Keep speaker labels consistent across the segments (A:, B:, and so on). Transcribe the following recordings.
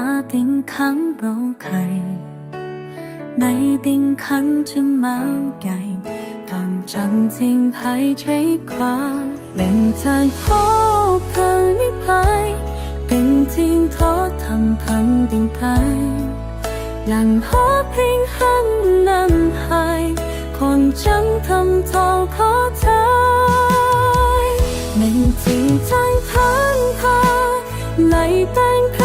A: 马丁坎เอาไข่ในดิ้งคันจะมาไก่ต้องจังจริงให้ใช้ความเป็นพบเอนิพายเป็นจริงทอทงดิ้งไยงพงันำหคนจังทำทอเธอเป็นจริงงง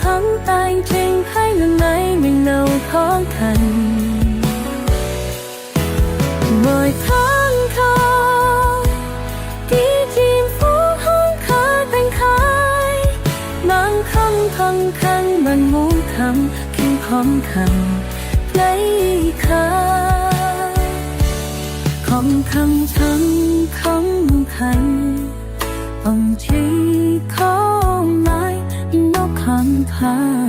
A: พังตายจริงให้ละไหนไม่เนาท้องคันมอยท้องคอกีจีมฟูห้องคาแต่งคายบางคำทองคังบางมุงคำคิงพร้อมคำในคาคำคำทั้ง behind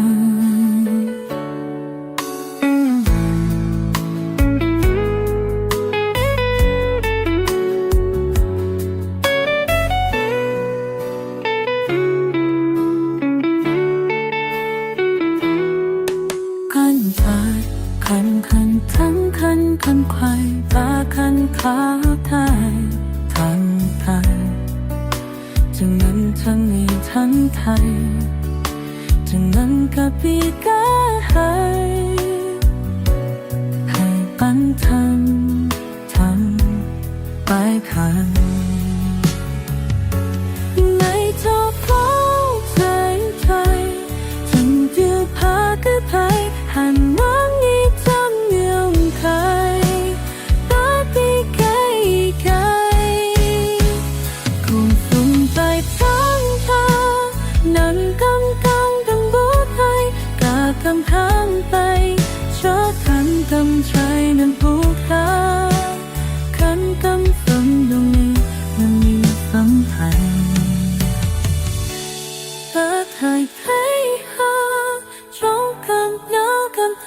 B: 来看。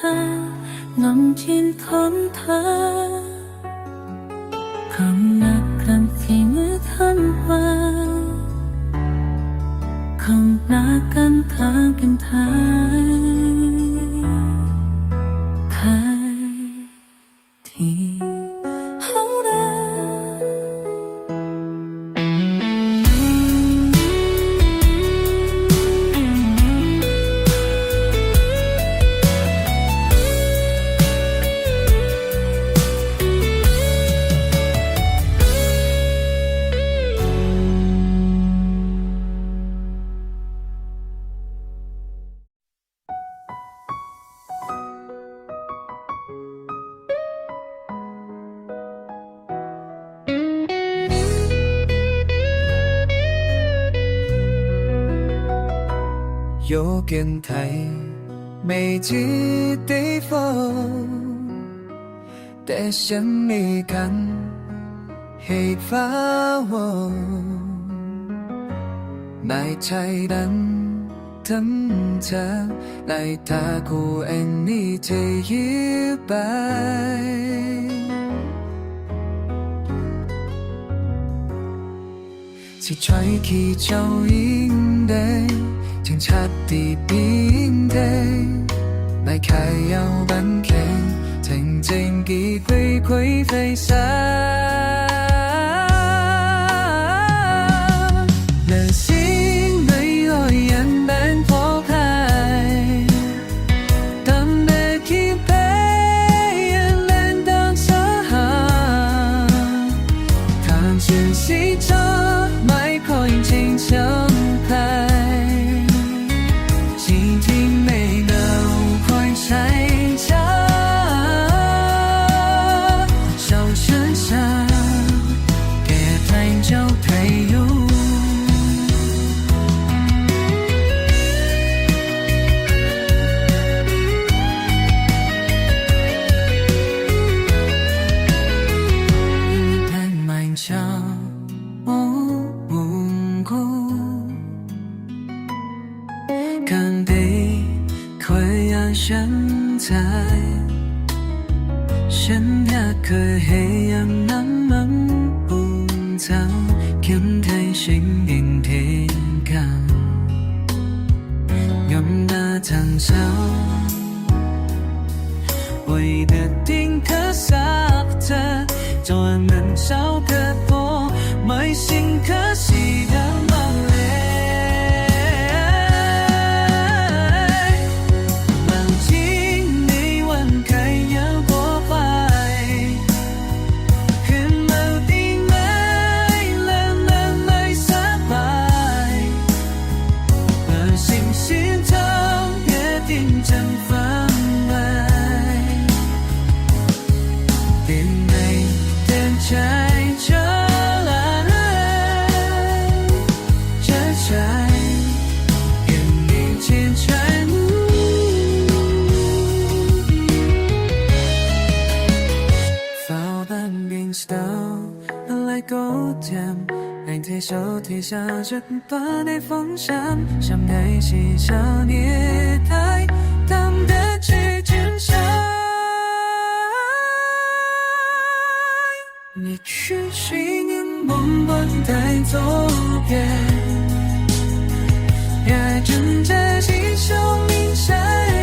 A: อลำชินทองเธอคำนักคงที่มือทันว่าคำนักกันทางกันทาง
C: 跟太没几地方，但想你看黑发我，买菜单等着来打鼓，爱你这一百。是吹起噪音的。칭찬띠빈데날가요반캔쟁쟁기괴괴회사 So. 故人，爱手旧下家，却在风方。长夜，谁将夜太等得痴痴傻？你去寻梦，梦带走边，爱枕在西窗明月。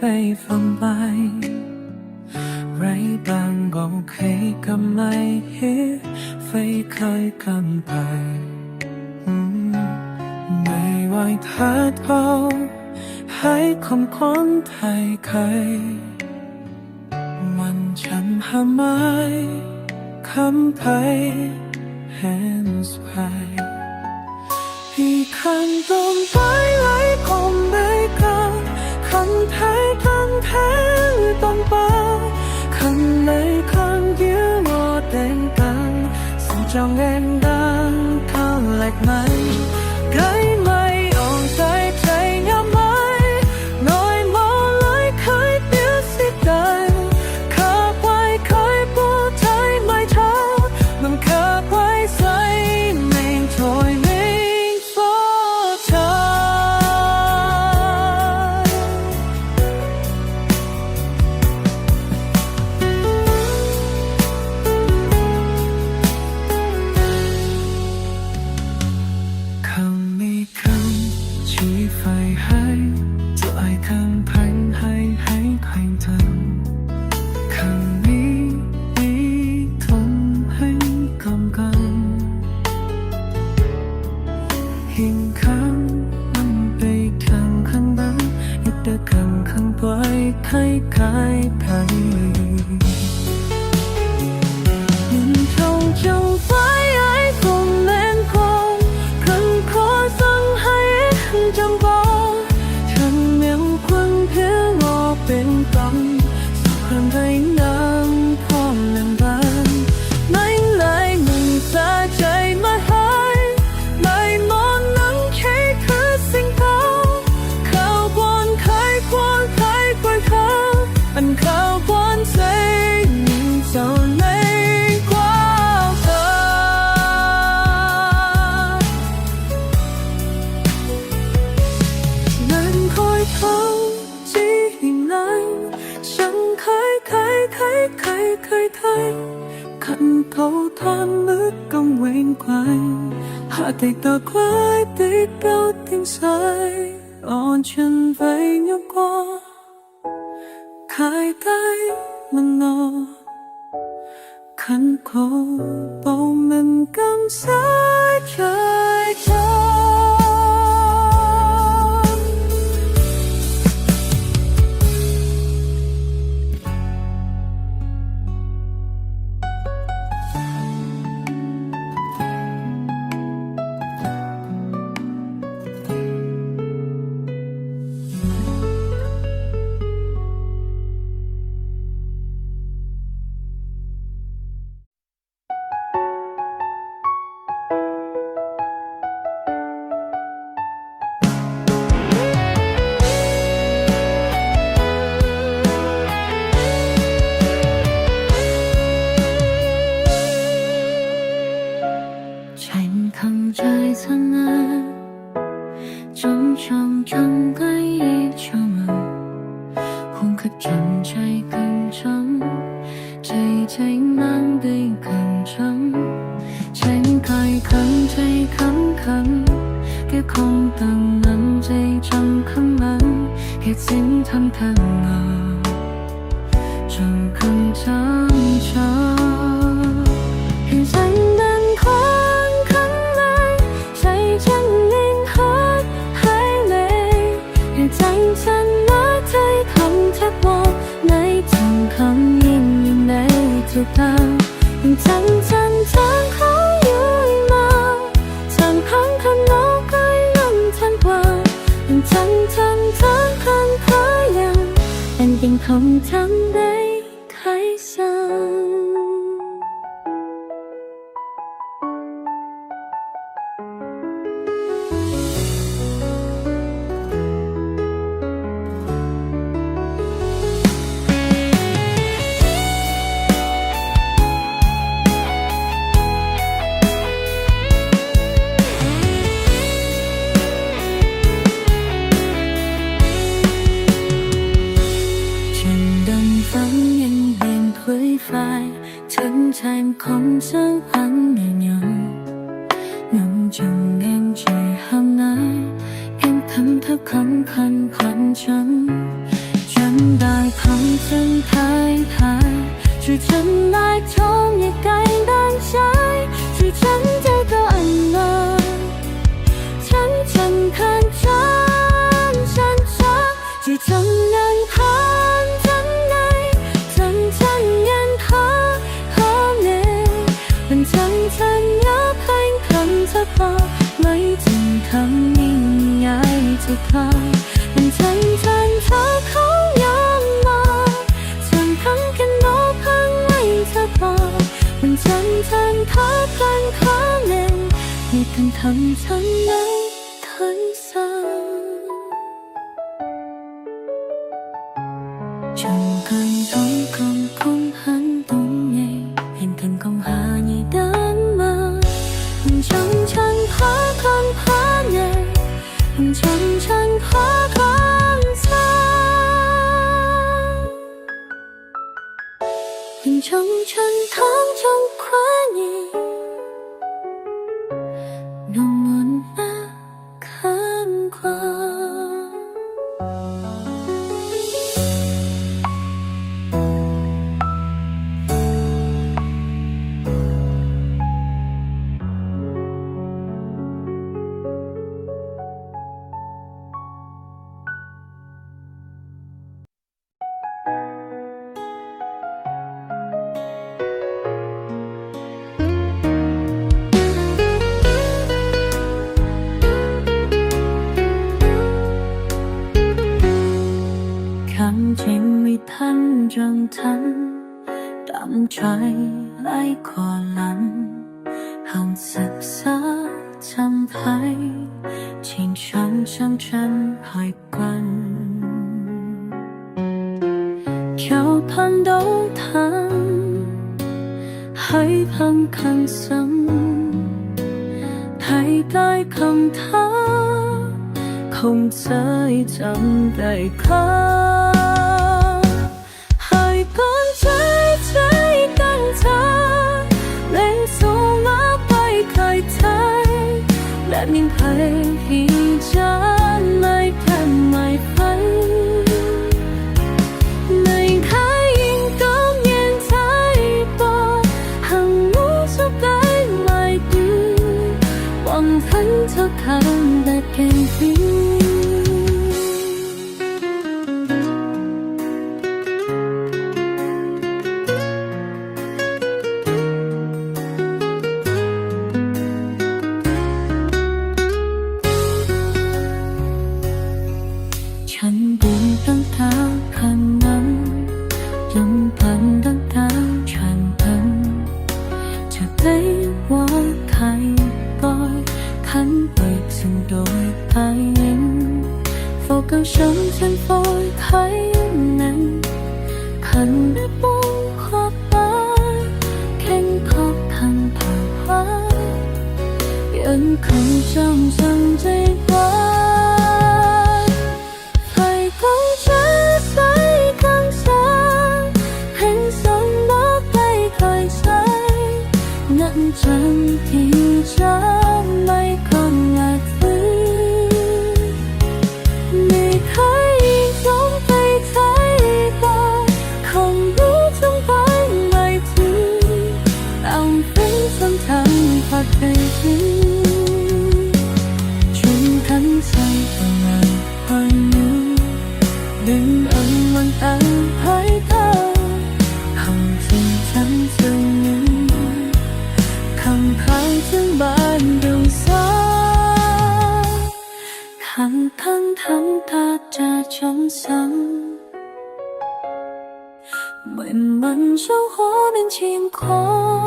C: 飞放白，ไรบางบอกให้กำไรไฟเคยกันไปไม่วัยทัดเอาให้คมควนไทยใคร มันช้ำหาไม้คำไปยห a n d s h ที่คันตรงไปไหลคมเบคันแพ้ทันแพ้ตอนปาคันในคันเดียวโลแต่งกันสนจองเองดังเข้าแหลกไหม肚貪乜咁矜貴，下滴待歸滴都點洗，我全被喐過，階低問路，近抱步明更使醉走。
D: 空等能最张开门，给心疼疼啊，整根长长。
E: 做到，用真真真好要嘛，曾肯跟我。ทั้งทั้งทั้งทั้้ง้งทังเทั้งทั้ง้ำทงทั้
F: 大旁真太太，只真爱从一改单 trái，只真这个恩呢，真真看真真真，只真人看真爱，真真人可可你，能真真一拼近出怕，女正近面爱接他，能真真他可。บอมันฉันฉันทักกันครงหนึ่งให้กนทำฉันนันทัน
G: 겨우판도탄하이방강성다이다이강타คงใจจำได้ค่ะ
H: 口中曾最短，太空出水更想，很想落低佢水，握盡甜將咪抗壓灰，離開已總被睇過，狂舞中擺位置，暗戀心淡發地址。mang anh hơi thở hồng trình trắng dường như khẳng khái thương bạn đường xa hàng ta trà trong sáng mười mắn sâu khó nên chim khó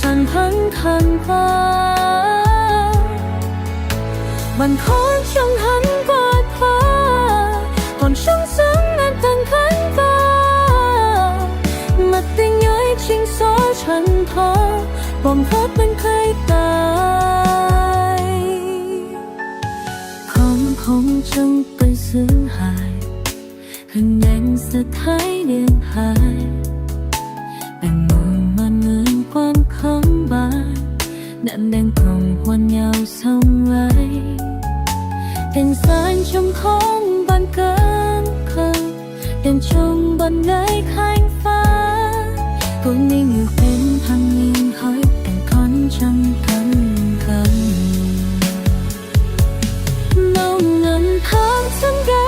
I: สั่นพังทันฟามันคอนช่างหันกว่าพ้าอนช่างซึ้งนั้นตั้งขันต้ามาติงย้อยชิงโซฉันพอบอมพัดมันเคยตาย
J: ของอมจังไปซื้อหายขึ้นแดงสะท้าย đèn trong bận lấy khanh phá cũng đi ngược bên hàng nghìn hỏi càng con trăm cân cân
K: mong ngàn tháng sớm ra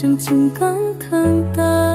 L: 像金刚坦荡。